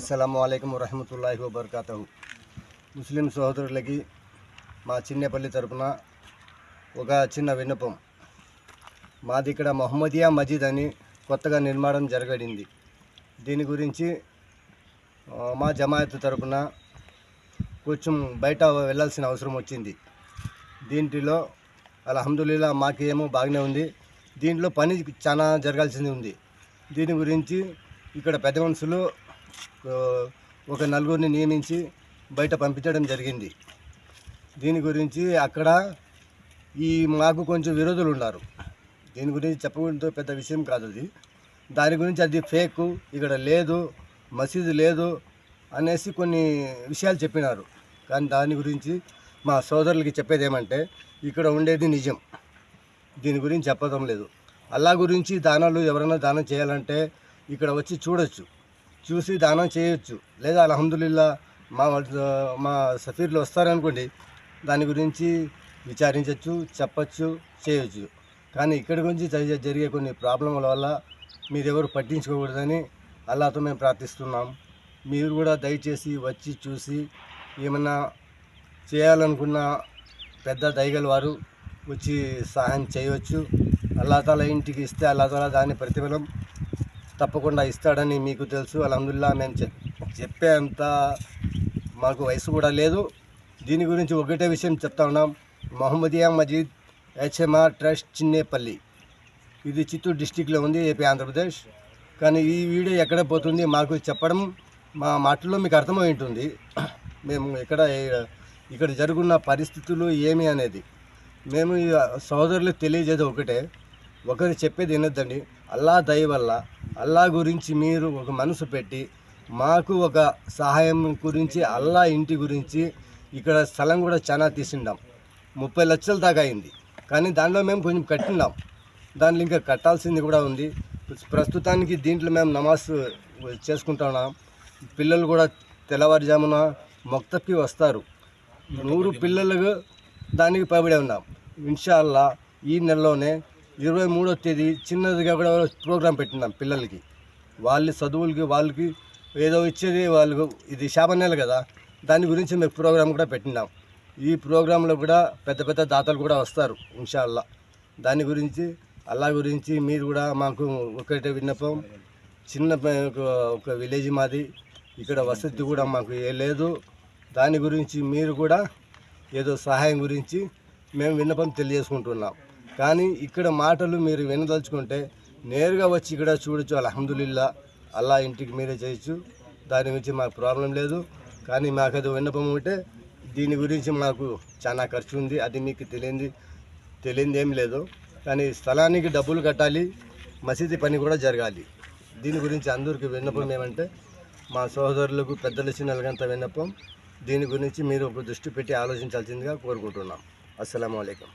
అస్సలం అయికం వరహమతుల్లాహి వబర్కాతహు. ముస్లిం సహోదరులకి మా చిన్నపల్లి తరపున ఒక చిన్న విన్నపం. మాది ఇక్కడ మహమ్మదియా మజీద్ అని కొత్తగా నిర్మాణం జరగడింది. దీని గురించి మా జమాయత్ తరపున కొంచెం బయట వెళ్ళాల్సిన అవసరం వచ్చింది. దీంట్లో అల్హమ్దుల్లా మాకేమో బాగానే ఉంది. దీంట్లో పని చాలా జరగాల్సింది ఉంది. దీని గురించి ఇక్కడ పెద్ద మనుషులు ఒక నలుగురిని నియమించి బయట పంపించడం జరిగింది. దీని గురించి అక్కడ ఈ మాకు కొంచెం విరోధులు ఉన్నారు. దీని గురించి చెప్పడంతో పెద్ద విషయం కాదు అది. దాని గురించి అది ఫేక్ ఇక్కడ లేదు మసీదు లేదు అనేసి కొన్ని విషయాలు చెప్పినారు. కానీ దాని గురించి మా సోదరులకి చెప్పేది ఏమంటే ఇక్కడ ఉండేది నిజం. దీని గురించి చెప్పడం లేదు. అల్లా గురించి దానాలు ఎవరైనా దానం చేయాలంటే ఇక్కడ వచ్చి చూడొచ్చు. చూసి దానం చేయొచ్చు. లేదా అలహందుల్లా మా వాళ్ళ- మా సఫీర్లు వస్తారనుకోండి దాని గురించి విచారించవచ్చు చెప్పచ్చు చేయొచ్చు. కానీ ఇక్కడి గురించి జరిగే కొన్ని ప్రాబ్లముల వల్ల మీరెవరు పట్టించుకోకూడదని అల్లాతో మేము ప్రార్థిస్తున్నాం. మీరు కూడా దయచేసి వచ్చి చూసి ఏమన్నా చేయాలనుకున్న పెద్ద దయగల వారు వచ్చి సహాయం చేయవచ్చు అల్లా ఇంటికి ఇస్తే అల్లా తాలా దాని ప్రతిఫలం తప్పకుండా ఇస్తాడని మీకు తెలుసు అలహదుల్లా మేము చెప్ చెప్పేంత మాకు వయసు కూడా లేదు. దీని గురించి ఒకటే విషయం చెప్తా ఉన్నాం. Mohammadiya Masjid HMR trust Chinnepalli. ఇది చిత్తూరు డిస్టిక్లో ఉంది ఏపీ ఆంధ్రప్రదేశ్. కానీ ఈ వీడియో ఎక్కడ పోతుంది మాకు చెప్పడం మా మాటల్లో మీకు అర్థమై ఉంటుంది మేము ఇక్కడ ఇక్కడ జరుగున్న పరిస్థితులు ఏమి అనేది. మేము సోదరులు తెలియజేది ఒకటే. ఒకరు చెప్పేది వినొద్దండి. అల్లా దయ వల్ల అల్లా గురించి మీరు ఒక మనసు పెట్టి మాకు ఒక సహాయం గురించి అల్లా ఇంటి గురించి ఇక్కడ స్థలం కూడా చాలా తీసిండాం. ముప్పై లక్షల దాకా అయింది. కానీ దాంట్లో మేము కొంచెం కట్టినాం దాంట్లో ఇంకా కట్టాల్సింది కూడా ఉంది. ప్రస్తుతానికి దీంట్లో మేము నమాజ్ చేసుకుంటున్నాం పిల్లలు కూడా తెల్లవారుజామున మొక్తకి వస్తారు. నూరు పిల్లలకు దానికి పైబడి ఉన్నాం. ఇన్షాల్లా ఈ నెలలోనే ఇరవై మూడో తేదీ చిన్నదిగా కూడా ప్రోగ్రాం పెట్టినాం పిల్లలకి. వాళ్ళ చదువులకి వాళ్ళకి ఏదో ఇచ్చేది వాళ్ళకు ఇది శాప నెల కదా. దాని గురించి మేము ప్రోగ్రాం కూడా పెట్టినాం. ఈ ప్రోగ్రాంలో కూడా పెద్ద పెద్ద దాతలు కూడా వస్తారు ఇన్షాల్లా. దాని గురించి అల్లా గురించి మీరు కూడా మాకు ఒకటే విన్నపం. చిన్న ఒక- ఒక విలేజ్ మాది. ఇక్కడ వసతి కూడా మాకు ఏ లేదు. దాని గురించి మీరు కూడా ఏదో సహాయం గురించి మేము విన్నపం తెలియజేసుకుంటున్నాం. కానీ ఇక్కడ మాటలు మీరు వినదలుచుకుంటే నేరుగా వచ్చి ఇక్కడ చూడొచ్చు. అల్హమ్దుల్లా అల్లా ఇంటికి మీరే చేయొచ్చు. దాని గురించి మాకు ప్రాబ్లం లేదు. కానీ మాకు అది విన్నపం ఉంటే దీని గురించి మాకు చాలా ఖర్చు ఉంది. అది మీకు తెలియంది తెలియంది ఏం లేదు. కానీ స్థలానికి డబ్బులు కట్టాలి మసీదు పని కూడా జరగాలి. దీని గురించి అందరికీ విన్నపం ఏమంటే మా సోదరులకు పెద్దల చిన్నలకంత విన్నపం. దీని గురించి మీరు ఒక దృష్టి పెట్టి ఆలోచించాల్సిందిగా కోరుకుంటున్నాం. అస్సలం అయికం